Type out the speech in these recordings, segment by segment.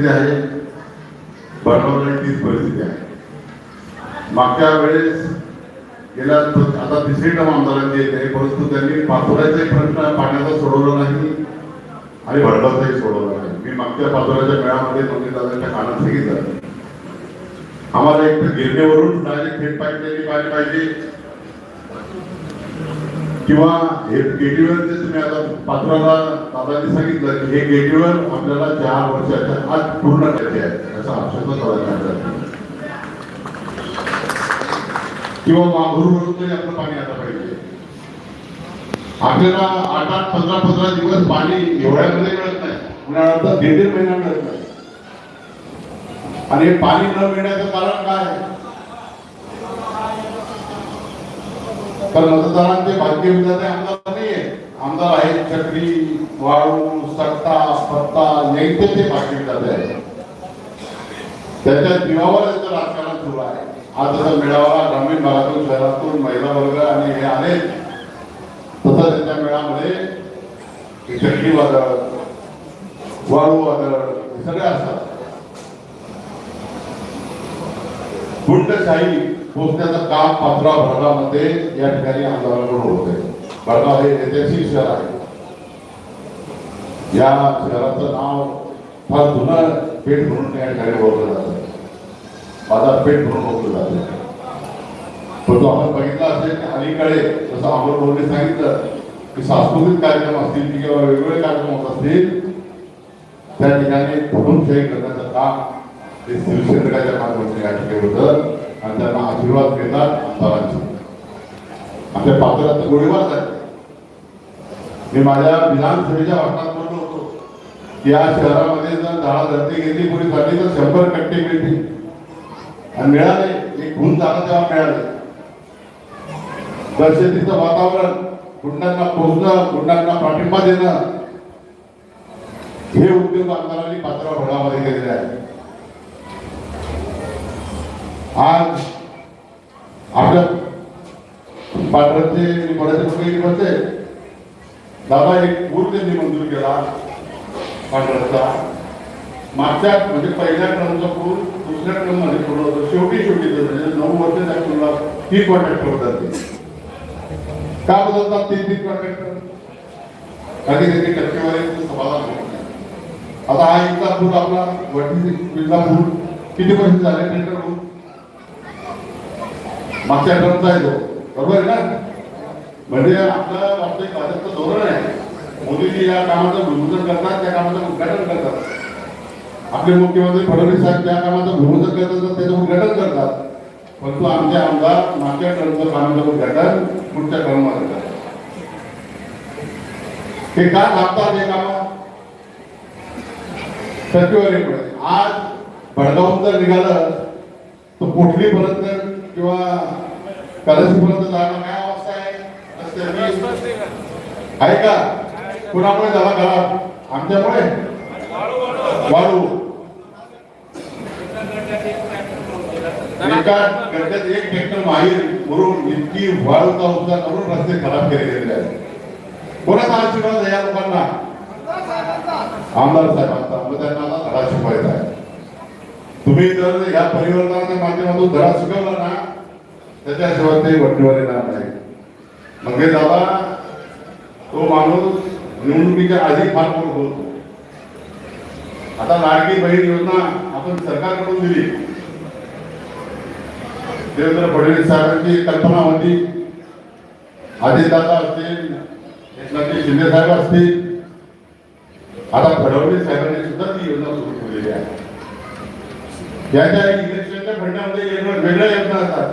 परिस्थिती आहे. बडगावला तीच परिस्थिती आहे. मागच्या वेळेस गेल्या आता तिसरी टर्म आमदारांची येते परंतु त्यांनी पाचोऱ्याचे प्रश्न पाण्याचा सोडवला नाही आणि भडगावचाही सोडवला नाही. मी मागच्या पाचोऱ्याच्या मेळामध्ये नोंदणी दादांच्या कानात सांगितलं. आम्हाला एक तर गिरणेवरून डायरेक्ट थेट पाईपलाईन पाहिजे पाहिजे. किंवा हे गेटीवर जे तुम्ही आता पात्राला दादांनी सांगितलं की हे गेटीवर आपल्याला चार वर्षाच्या आत पूर्ण करायचे आहे. याचा आक्षेपच दादांनी किंवा मागूरवरून तरी आपलं पाणी आता पाहिजे. आपल्याला आठ आठ पंधरा पंधरा दिवस पाणी एवढ्यामध्ये मिळत नाही. उन्हाळ्यात दीड दीड महिना मिळत नाही. आणि पाणी न मिळण्याचं कारण काय पण मतदारांचे भाग्य विधाते आमदार नाहीये. आमदार आहेत चक्री वाळू सत्ता सत्ता यांचे ते भाग्य विधाते आहेत त्याच्या जीवावर याचं राजकारण सुरू आहे. आज जसा मेळावा ग्रामीण भागातून शहरातून महिला वर्ग आणि हे आले तसं त्यांच्या मेळामध्ये चटणी चक्री वादळ वाळू वादळ हे सगळे असतात. गुंडशाही पोचण्याचं काम पंधरा भागामध्ये या ठिकाणी आमदारांकडून होत आहे. भरगाव हे ऐतिहासिक शहर आहे. या शहराचं नाव फार जुनं पेठ म्हणून या ठिकाणी ओळखलं जातं बाजारपेठ म्हणून ओळखलं जातं परंतु आपण बघितलं असेल की अलीकडे जसं अमोल भाऊने सांगितलं की सांस्कृतिक कार्यक्रम असतील किंवा वेगवेगळे कार्यक्रम होत असतील त्या ठिकाणी धनुषाही करण्याचं काम ते शिवसेनेच्या माध्यमातून या ठिकाणी होतं. आणि त्यांना आशीर्वाद घेतात आमदारांचे. आमच्या पात्रात गोळीबार झाले मी माझ्या विधानसभेच्या भाषणात म्हणलो होतो की या शहरामध्ये जर दहा धरती घेतली कोणी झाली तर शंभर कट्टे मिळतील. आणि मिळाले. एक गुण झाला तेव्हा मिळाले. दहशतीचं वातावरण गुंडांना पोहोचणं गुंडांना पाठिंबा देणं हे उद्योग आमदारांनी पात्रावर भडामध्ये केलेले आहे. आज आपल्या पाटणचे बऱ्याच लोक बसते दादा एक पूर त्यांनी मंजूर केला पाटणचा मागच्या म्हणजे पहिल्या क्रमांचा पूर दुसऱ्या क्रम पूर्ण होतो. शेवटी शेवटी तो म्हणजे नऊ वर्ष त्या पूरला तीन कॉन्ट्रॅक्ट होतात ते. का बदलतात तीन तीन कॉन्ट्रॅक्टर कधी की त्याची टक्केवारी समाधान होत नाही. आता हा इथला पूर आपला वडील इथला पूर किती पैसे झाले? टेंडर होऊन मागच्या क्रमचा आहे तो. बरोबर आहे ना? म्हणजे आपलं वास्तविक भाजपचं धोरण आहे. मोदीजी या कामाचं भूमिपूजन करतात त्या कामाचं उद्घाटन करतात. आपले मुख्यमंत्री फडणवीस साहेब त्या कामाचं भूमिपूजन करतात त्याचं उद्घाटन करतात. परंतु आमचे आमदार मागच्या टर्मचं कामाचं उद्घाटन पुढच्या क्रमामध्ये करतात. ते का लागतात हे काम? टक्केवारीमुळे आज भडगावून जर निघालं तर पोटलीपर्यंत किंवा कलशीपर्यंत जाणं काय अवस्था आहे आहे का कुणामुळे झाला खराब आमच्यामुळे वाळू एका गड्ड्यात एक ट्रॅक्टर माहीर भरून इतकी वाळूचा उपचार करून रस्ते खराब केले गेलेले आहेत कोणाचा आशीर्वाद आहे या लोकांना आमदार साहेब आता त्यांना आता धडा शिकवायचा आहे तुम्ही जर या परिवर्तनाच्या माध्यमातून धडा शिकवला ना त्याच्याशिवाय ते वटणीवर येणार नाही मग म्हणजे दादा तो माणूस निवडणुकीच्या आधी फार मोठ होतो आता लाडकी बहीण योजना आपण सरकारकडून दिली. देवेंद्र फडणवीस साहेबांची कल्पना होती. अजितदादा असतील एकनाथजी शिंदे साहेब असतील. आता फडणवीस साहेबांनी सुद्धा ती योजना सुरू केलेली आहे. याच्या इलेक्शनच्या फंडामध्ये वेगळ्या वेगळ्या योजना असतात.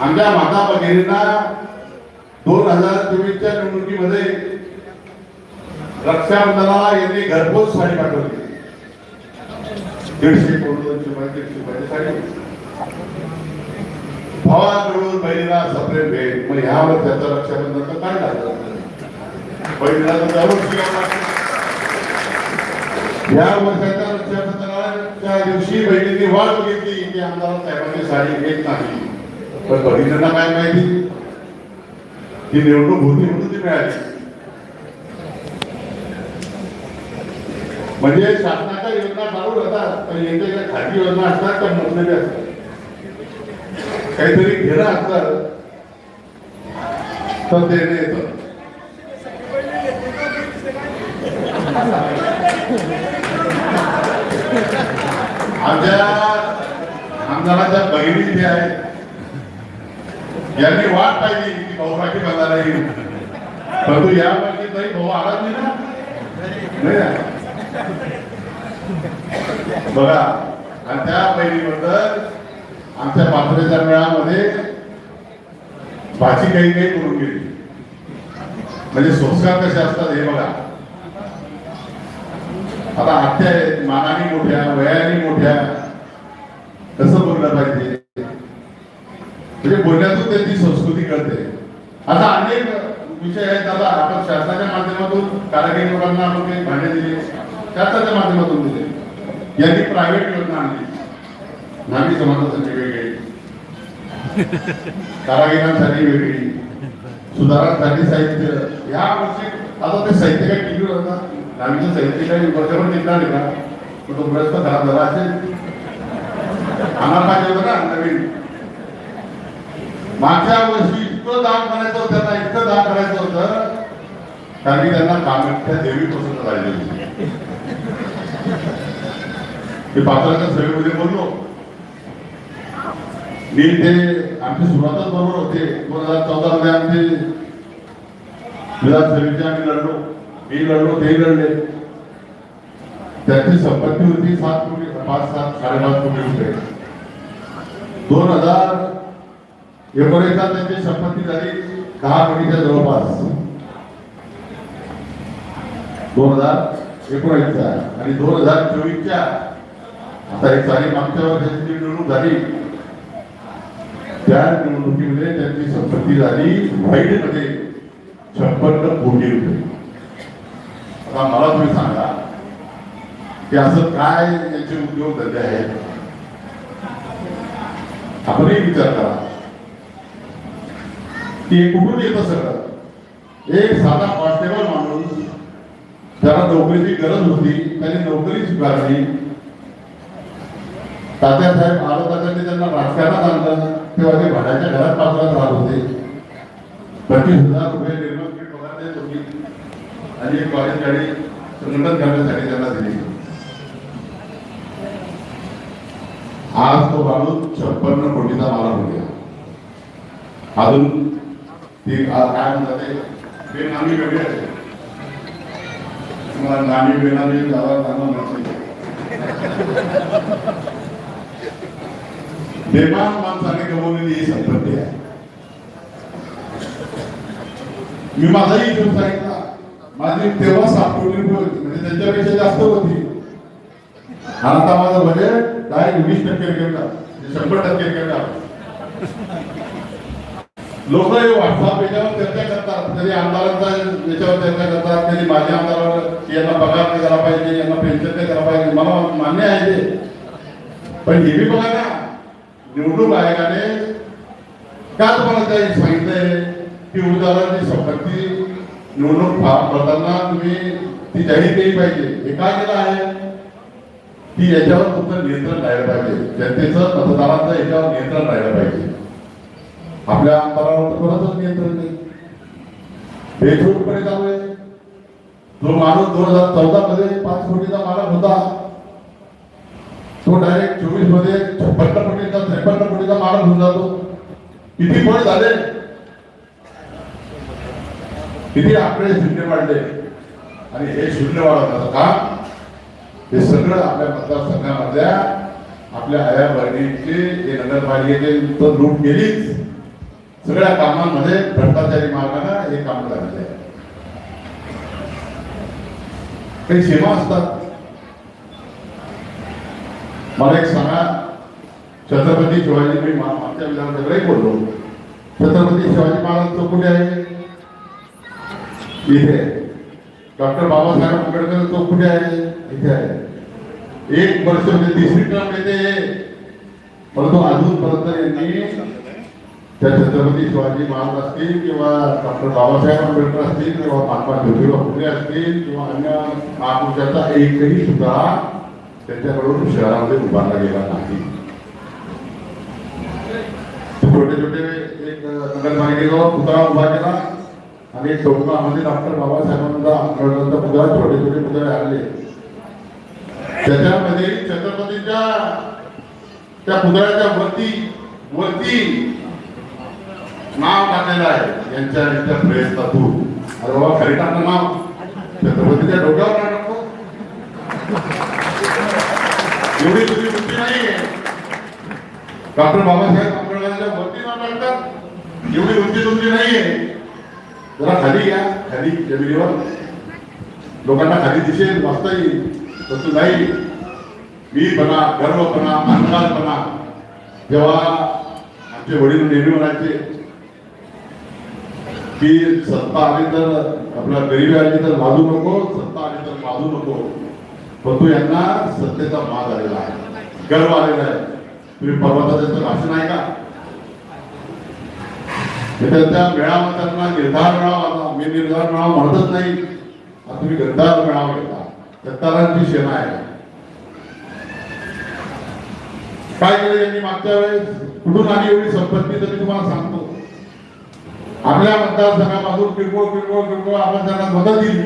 आमच्या माता भगिनींना दोन हजार चोवीसच्या निवडणुकीमध्ये रक्षाबंधनाला यांनी घरपोच साडी पाठवली. दीडशे कोटी दोनशे रुपये दीडशे रुपयाची साडी भावाकडून बहिणीला सप्रेम भेट. मग ह्या वर्षाचं रक्षाबंधनचं काय झालं? बहिणीला या वर्षाच्या त्या दिवशी बहिणींनी वाट बघितली. की आमदार साहेबांनी साडी घेत नाही. पण बहिणींना काय माहिती? ही निवडणूक होती म्हणून ती मिळाली. म्हणजे शासनाच्या योजना चालू राहतात पण येते ज्या खाजगी योजना असतात त्या मोठलेल्या असतात. काहीतरी घेणं असतं. तर देणं येतं. आमच्या आमदाराच्या बहिणी जे आहेत. यांनी वाट पाहिली की भाऊ पाठी बघायला येईल परंतु या पाठी तरी भाऊ आलाच नाही ना. बघा आणि त्या बहिणीबद्दल आमच्या पात्रेच्या मेळामध्ये भाजी काही काही करून गेली. म्हणजे संस्कार कसे असतात हे बघा. आता आत्या आहेत मानाने मोठ्या वयाने मोठ्या. कसं बोललं पाहिजे. म्हणजे बोलण्यातून त्यांची संस्कृती कळते. आता अनेक विषय आहेत आता आपण शासनाच्या माध्यमातून कारागीर लोकांना आपण काही भांडे दिले शासनाच्या माध्यमातून दिले. यांनी प्रायव्हेट योजना आणली. नामी समाजासाठी वेगळी कारागिरांसाठी वेगळी. सुधारांसाठी साहित्य. या वर्षी आता ते साहित्य काय टिकून होता नावीचं साहित्य काही वर्षभर टिकणार नाही का? पण तो प्रश्न खराब झाला असेल. आम्हाला पाहिजे होतं ना नवीन मागच्या वर्षी इतकं दान करायचं होतं त्यांना इतकं दान करायचं होतं कारण की त्यांना कामाख्या देवी पसंत राहिली होती. मी पात्राच्या सभेमध्ये बोललो. मी ते आमची सुरुवातच बरोबर होते. दोन हजार चौदा मध्ये आमचे विधानसभेचे आम्ही लढलो. मी लढलो ते लढले त्यांची संपत्ती होती सात कोटी पाच सात साडेपाच कोटी रुपये. दोन हजार एकोणीसला त्यांची संपत्ती झाली दहा कोटीच्या जवळपास. दोन हजार एकोणीसच्या आणि दोन हजार चोवीसच्या आता एक तारीख मागच्या वर्षाची जी निवडणूक झाली त्या निवडणुकीमध्ये त्यांची संपत्ती झाली वाईटमध्ये छप्पन्न कोटी रुपये. आता मला तुम्ही सांगा. की असं काय याचे उद्योग धंदे आहेत? आपणही विचार करा. की कुठून येतं सगळं? एक साधा कॉन्स्टेबल माणूस ज्याला नोकरीची गरज होती त्याने नोकरी स्वीकारली. तात्यासाहेब आरोग्यासाठी त्यांना राजकारणात आणलं. तेव्हा ते भाड्याच्या घरात पाठवत राहत होते. पंचवीस हजार रुपये निर्माण किट पगार देत होती आणि एक कॉलेज गाडी संघटन करण्यासाठी त्यांना दिली. आज तो माणूस छप्पन्न कोटीचा मालक होते अजून ती काय म्हणतात ते? बेनामी वेगळे आहे. तुम्हाला नामी बेनामी दादा दादा नसते बेमान माणसाने गमवलेली ही संपत्ती आहे. मी माझाही इथून सांगितलं. माझी तेव्हा सात कोटी रुपये होती म्हणजे त्यांच्यापेक्षा जास्त होती. आता माझं म्हणजे बजेट डायरेक्ट वीस टक्के केला म्हणजे शंभर टक्के केला लोक हे व्हॉट्सअप याच्यावर चर्चा करतात. कधी आमदारांचा याच्यावर चर्चा करतात कधी माझ्या आमदारावर. यांना पगार नाही झाला पाहिजे यांना पेन्शन नाही झाला पाहिजे. मला मान्य आहे ते. पण हे बी बघा ना निवडणूक आयोगाने का तुम्हाला काही सांगितलंय? की उदाहरणाची संपत्ती निवडणूक फॉर्म भरताना तुम्ही ती जाहीर केली पाहिजे. हे काय केलं आहे? की याच्यावर तुमचं नियंत्रण राहिलं पाहिजे. जनतेचं मतदारांचं याच्यावर नियंत्रण राहिलं पाहिजे. आपल्या आमदारावर तर कोणाचंच नियंत्रण नाही. बेछूटपणे चालू आहे. जो माणूस दोन हजार चौदा मध्ये पाच कोटीचा मालक होता तो डायरेक्ट चोवीसमध्ये छप्पन्न कोटीचा त्रेपन्न कोटीचा मालक होऊन जातो. किती पट झाले? किती आकडे शून्य वाढले. आणि हे शून्य वाढवण्याचं काम हे सगळं आपल्या मतदारसंघामधल्या आपल्या आया बहिणीचे जे नगरपालिकेचे तर लूट गेलीच सगळ्या कामांमध्ये भ्रष्टाचारी मार्गानं हे काम झालेलं आहे. काही सीमा असतात. मला एक सांगा छत्रपती शिवाजी मी मागच्या विधानसभेलाही बोललो. छत्रपती शिवाजी महाराज तो कुठे आहे? इथे. डॉक्टर बाबासाहेब आंबेडकर तो कुठे आहे? इथे आहे. एक वर्ष म्हणजे तिसरी टर्म येते. परंतु अजूनपर्यंत यांनी त्या छत्रपती शिवाजी महाराज असतील किंवा डॉक्टर बाबासाहेब आंबेडकर असतील किंवा महात्मा ज्योतिबा फुले असतील किंवा अन्य महापुरुषांचा एकही सुद्धा त्यांच्याकडून शहरामध्ये उभारला गेला नाही. छोटे छोटे एक नगरपालिकेचा पुतळा उभा केला. आणि टोकामध्ये डॉक्टर बाबासाहेबांचा आंबेडकरांचा पुतळा छोटे छोटे पुतळे आणले. त्याच्यामध्ये छत्रपतीच्या त्या पुतळ्याच्या वरती वरती नाव टाकलेलं आहे. यांच्या यांच्या प्रयत्न तू अरे बाबा खरी टाकलं नाव. छत्रपतीच्या डोक्यावर टाकतो? एवढी तुझी वृत्ती नाही डॉक्टर बाबासाहेब आंबेडकरांच्या वरती नाव टाकतात. एवढी वृत्ती तुमची नाहीये. जरा खाली या खाली जमिनीवर लोकांना खाली दिसेल वाचता येईल तसं नाही. मी बना गर्वपणा अहंकारपणा जेव्हा आमचे वडील नेहमी म्हणायचे की सत्ता आली तर आपला गरिबी आली तर वाजू नको सत्ता आली तर वाजू नको. परंतु यांना सत्तेचा माज आलेला आहे गर्व आलेला आहे. तुम्ही परवाचा भाषण आहे का त्या त्यांच्या मेळावा त्यांना निर्धार मेळावा मी निर्धार मेळावा म्हणतच नाही. आता तुम्ही गद्दार मेळावा घेता. गद्दारांची सेना आहे. काय केलं यांनी मागच्या वेळेस? कुठून आली एवढी संपत्ती तर मी तुम्हाला सांगतो. आपल्या मतदारसंघापासून किरकोळ किरकोळ किरकोळ आपण त्यांना मदत दिली.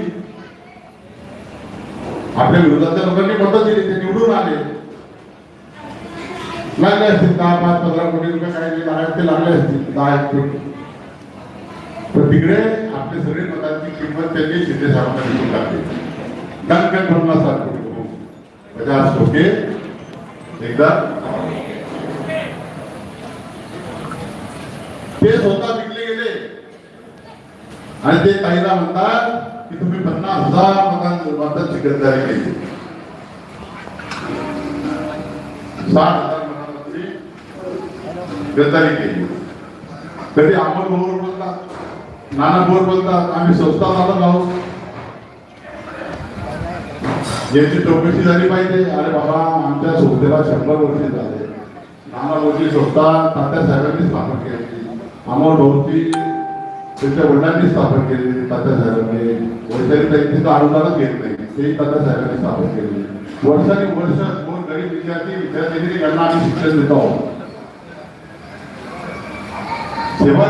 आपल्या विरोधातल्या लोकांनी मदत दिली. ते निवडून आले. लागले असतील दहा पाच पंधरा कोटी रुपये काय ते लागले असतील. दहा एक कोटी. तर तिकडे आपले सगळे मतांची किंमत त्यांनी शिंदे साहेबांना निघून टाकली. टंकन पन्नास लाख कोटी रुपये पचास टोके एकदा. ते स्वतः विकले गेले. आणि ते ताईला म्हणतात की तुम्ही पन्नास हजार मतां मतांची गद्दारी केली. साठ हजार मतांची गद्दारी केली. कधी अमोल बरोबर नाना बोर बोलतात आम्ही स्वस्ता चालत आहोत. याची चौकशी झाली पाहिजे. अरे बाबा आमच्या संस्थेला शंभर वर्ष झाले. नाना बोरची संस्था तात्या साहेबांनी स्थापन केली अमोल भाऊची त्यांच्या वडिलांनी स्थापन केली तात्या साहेबांनी. वैचारिक त्यांची तर अनुदानच घेत नाही. तेही तात्या साहेबांनी स्थापन केली वर्षाने वर्ष दोन गरीब विद्यार्थी विद्यार्थिनी त्यांना आम्ही शिक्षण देतो. आहोत सेवा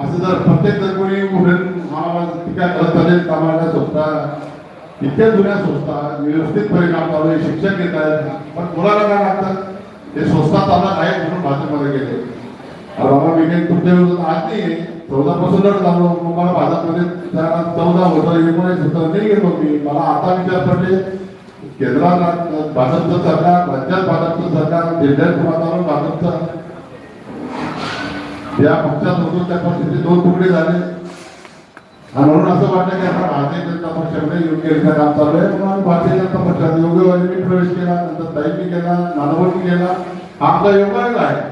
असं जर प्रत्येक जर कोणी उघडून आम्हाला टीका करत असेल तर आम्हाला संस्था इतक्या जुन्या संस्था व्यवस्थित परिणाम चालू आहे शिक्षक घेत आहेत पण मुलाला काय लागतात ते संस्था चालत आहे म्हणून भाजपमध्ये गेले. बाबा मी काही तुमच्या विरोधात आज नाही आहे. चौदा लढत आलो. मग मला भाजपमध्ये त्याला चौदा होतं एकोणीस होतं नाही गेलो मी मला आता विचार पडले केंद्रात भाजपचं सरकार राज्यात भाजपचं सरकार जिल्ह्यात वातावरण भाजपचं. या पक्षामधून त्या पक्षाचे दोन तुकडे झाले. आणि म्हणून असं वाटलं की आपण भारतीय जनता पक्षाकडे योग्य रित्या काम चालू आहे. म्हणून आम्ही भारतीय जनता पक्षात योग्य मी प्रवेश केला नंतर ताईंनी केला नानावरनी केला. आपला योगायोग आहे.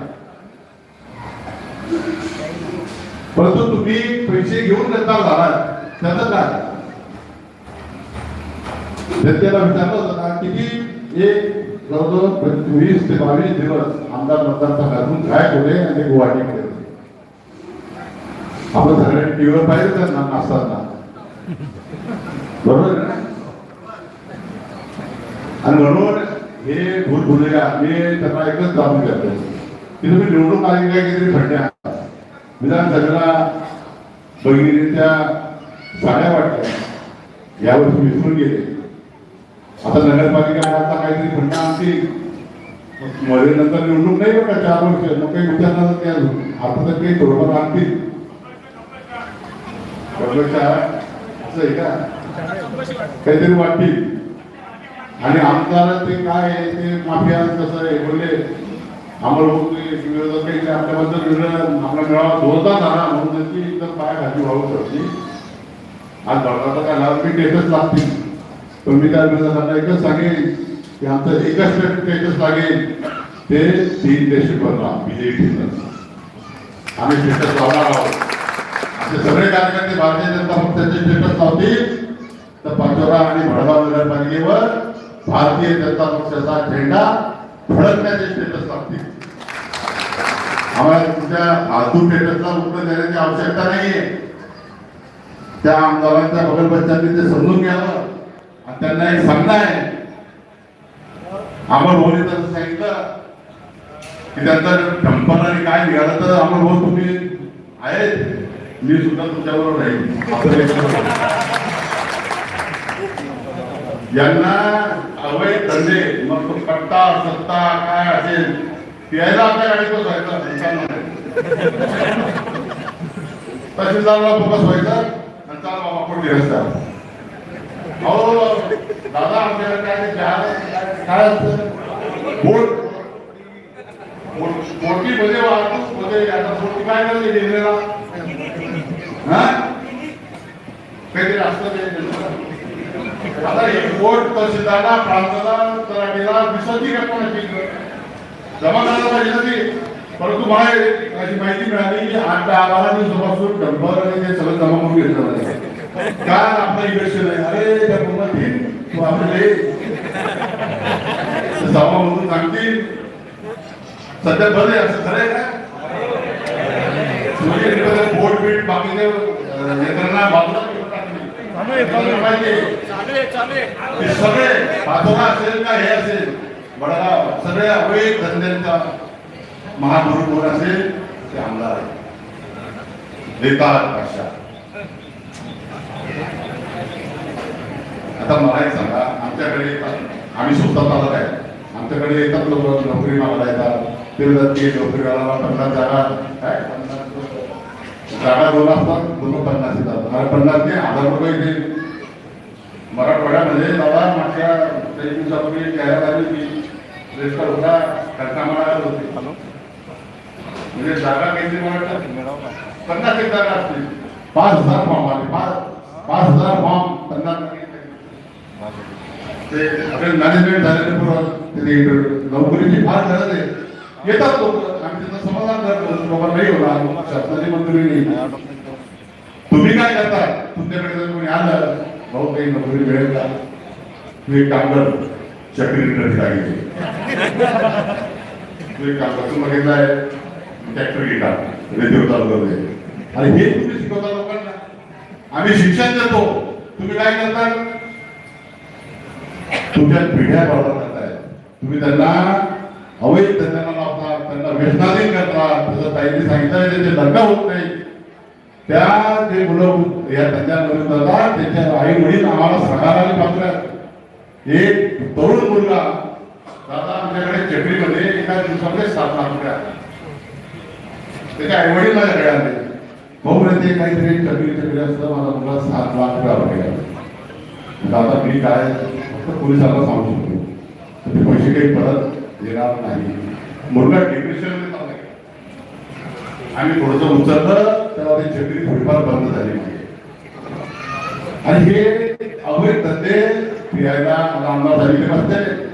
परंतु तुम्ही पैसे घेऊन गद्दार झाला त्याचं काय? जनतेला विचारलं होतं ना किती एक जवळजवळ वीस ते बावीस दिवस आमदार मतदारचा घालून गायब होते आणि ते गुवाहाटीकडे आपण सगळ्यांनी टीव्हीवर पाहिजे तर नाचताना. बरोबर? आहे ना? आणि म्हणून हे भूल भुलेगा मी त्यांना एकच जाणून घेतो की तुम्ही निवडून आले काय काहीतरी खड्ड्या विधानसभेला बहिणीच्या साड्या वाटल्या. यावर्षी विसरून गेले. आता नगरपालिका आता काहीतरी खंडा आणतील. मध्ये नंतर निवडणूक नाही बघा चार वर्ष? मग काही विचारणार नाही अजून आता तर काही थोडंफार आणतील. असं आहे का? काहीतरी वाटतील. आणि आमदार ते काय आहे ते माफिया कसं आहे बोलले आम्हाला विरोधात काही आपल्याबद्दल वेगळं आपला मेळावा जोरदार झाला. म्हणून त्यांची एकदम पाय घाली व्हावं करते आज बळगावचा काय लाभ मी टेकच लागतील. पण मी त्या विरोधात एकच सांगेन की आमचं एकच टेकच लागेल ते तीन देश बनला बीजेपीचं आम्ही टेकच लावणार आहोत. सगळे कार्यकर्ते भारतीय जनता पक्षाचे स्टेटस लावतील तर पंचोरा आणि भडगाव नगरपालिकेवर भारतीय जनता पक्षाचा झेंडा फडकण्याचे स्टेटस लागतील आम्हाला तुमच्या फालतू स्टेटसला उत्तर देण्याची आवश्यकता नाहीये. त्या आमदारांच्या बगलबच्चांनी ते समजून घ्यावं. आणि त्यांना एक सांगणं आहे. अमर भाऊने तसं सांगितलं. की त्यांचा टेंपररी काय निघालं तर अमर भाऊ तुम्ही आहेत. मी सुद्धा तुमच्याबरोबर राहील यांना अवैध धंदे मग तो पट्टा सत्ता काय असेल प्यायला आपल्या गाडीतच व्हायचा तहसीलदारला फोकस व्हायचा आणि चाल बाबा कोण रस्ता अहो दादा आमच्याकडे काय ते चहा- काय असतं? बोट. बोट- बोटी मध्ये वाहतूकमध्ये आता मोठी काय करते रेल्वेला? काहीतरी असतं ते आता एक बोट तहसीलदारला प्रांताला तलाठीला दिसती का जमा करायला पाहिजे ना ती परंतु मला अशी माहिती मिळाली की आठ दहा बारा दिवसापासून डंबर आणि ते सगळं जमा करून घेतलं जाते. काय आपलं इलेक्शन आहे? अरे त्या मुलाची तू. आपले जमा म्हणून सांगतील. सध्या बरे असं खरं आहे का? बोट बीट बाकीचे यंत्रणा बाजूला सगळे पाचोरा असेल का हे असेल वडगाव सगळ्या अवैध धंद्यांचा महागुरुकोर असेल ते आमदार आहेत. देतात भाषा आता मला एक सांगा आमच्याकडे आम्ही स्वतः चालत आहे. आमच्याकडे येतात लोक नोकरी मागायला येतात. ते नोकरी करायला पन्नास जागा. काय? जागा दोन असतात दोन पन्नास येतात. आणि पन्नास ते हजार रुपये येतील मराठवाड्यामध्ये दादा मागच्या काही दिवसापूर्वी जाहिरात आली की रेस्टर होता खर्चा मिळाला होते म्हणजे जागा किती मला पन्नास एक जागा असतील. पाच हजार फॉर्म आले. पाच पाच हजार फॉर्म पन्नास ते आपले मॅनेजमेंट झालेले पुरं तिथे नोकरीची फार गरज आहे. येतात लोक. आम्ही त्यांना समाधान करतो बाबा नाही होणार शासनाची मंजुरी नाही. तुम्ही काय करताय? तुमच्याकडे जर कोणी आलं भाऊ काही नोकरी मिळेल का तुम्ही एक काम कर. चक्री रिटर्न सांगितली तुम्ही एक काम कर. तुम्ही ट्रॅक्टर घेता रेडिओ चालू करते आणि हे तुम्ही शिकवता लोकांना. आम्ही शिक्षण देतो. तुम्ही काय करता तुमच्या पिढ्या वाढवत करताय तुम्ही त्यांना अवैध धंद्यांना व्यसनाधीन करतात जसं ताईने सांगितलं ते लग्न होत नाही. त्या जे मुलं या धंद्यामध्ये जातात त्याच्या आई वडील आम्हाला सकाराने पात्र एक तरुण मुलगा दादा आमच्याकडे चक्रीमध्ये एका दिवसामध्ये सात लाख रुपये आले. त्याच्या आई वडील माझ्याकडे आले. भाऊ ते काहीतरी चक्री चक्री असतं माझा मुलगा सात लाख रुपये आले. दादा मी काय फक्त पोलिसांना सांगू शकतो. ते पैसे काही परत येणार नाही. मुलगा डिप्रेशनमध्ये चालला गेला. आम्ही थोडंसं उचललं तेव्हा ते छत्री थोडीफार बंद झाली आणि हे अवैध धंदे फिरायला मला आमदार सांगितले नसते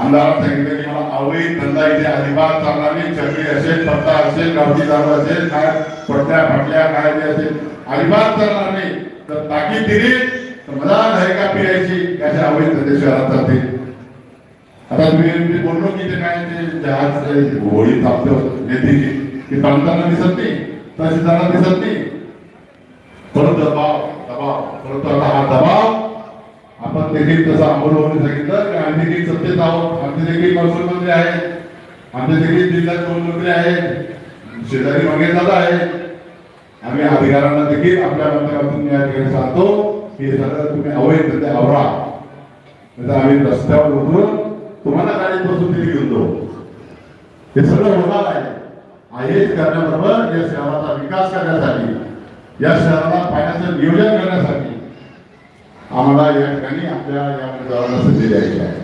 आमदारांना सांगितले की मला अवैध धंदा इथे अजिबात चालणार नाही छत्री असेल पत्ता असेल गावठी जागा असेल काय पडल्या फाटल्या काय ते असेल. अजिबात चालणार नाही. तर ताकीद दिली तर मला नाही का पियायची? कशा अवैध धंदे शहरात जाते आता तुम्ही मी बोललो की ते काय ते जहाज होळी थांबतो नेतीची ती थांबताना दिसत नाही तहसीलदारांना दिसत नाही. परत दबाव दबाव परंतु आता हा दबाव. आपण देखील तसं अंमलबजावणी सांगितलं की आम्ही देखील सत्तेत आहोत आमचे देखील महसूल मंत्री आहेत आमचे देखील जिल्हा दोन मंत्री आहेत शेजारी मागे दादा आहे आम्ही अधिकाऱ्यांना देखील आपल्या माध्यमातून या ठिकाणी सांगतो की हे सगळं तुम्ही अवैध धंदे आवरा. तर आम्ही रस्त्यावर उतरून तुम्हाला गाडीत बसून तिथे घेऊन जाऊ? हे सगळं होणार आहे. हेच करण्याबरोबर या शहराचा विकास करण्यासाठी या शहराला पाण्याचं नियोजन करण्यासाठी आम्हाला या ठिकाणी आपल्या या मतदारांना संधी द्यायची आहे.